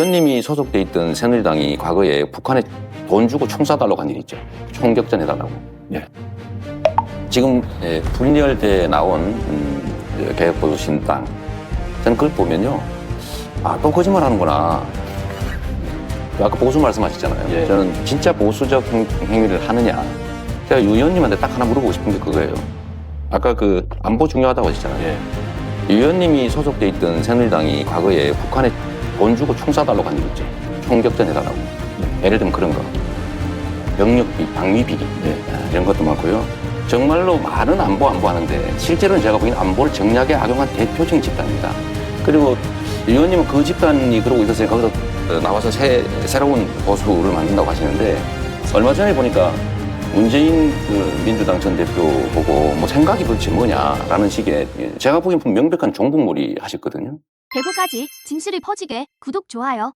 의원님이 소속돼 있던 새누리당이 과거에 북한에 돈 주고 총 쏴달라고 한 일이 있죠. 총격전 해달라고. 예. 지금 예, 분열돼 나온 음, 개혁보수 신당 저는 그걸 보면요. 아, 또 거짓말 하는구나. 아까 보수 말씀하셨잖아요. 예. 저는 진짜 보수적 행, 행위를 하느냐. 제가 유 의원님한테 딱 하나 물어보고 싶은 게 그거예요. 아까 그 안보 중요하다고 하셨잖아요. 예. 유 의원님이 소속돼 있던 새누리당이 과거에 북한에 돈 주고 총 쏴달라고 한일 있죠. 총격전 해달라고. 예를 들면 그런 거. 병력비, 방위비리 네. 이런 것도 많고요. 정말로 말은 안보 안보 하는데 실제로는 제가 보기에는 안보를 정략에 악용한 대표적인 집단입니다. 그리고 유 의원님은 그 집단이 그러고 있었어요. 거기서 어, 나와서 새, 새로운 보수를 만든다고 하시는데 얼마 전에 보니까 문재인 그 민주당 전 대표 보고 뭐 생각이 도대체 뭐냐라는 식의 예, 제가 보기엔 명백한 종북몰이 하셨거든요. 대구까지. 진실이 퍼지게. 구독, 좋아요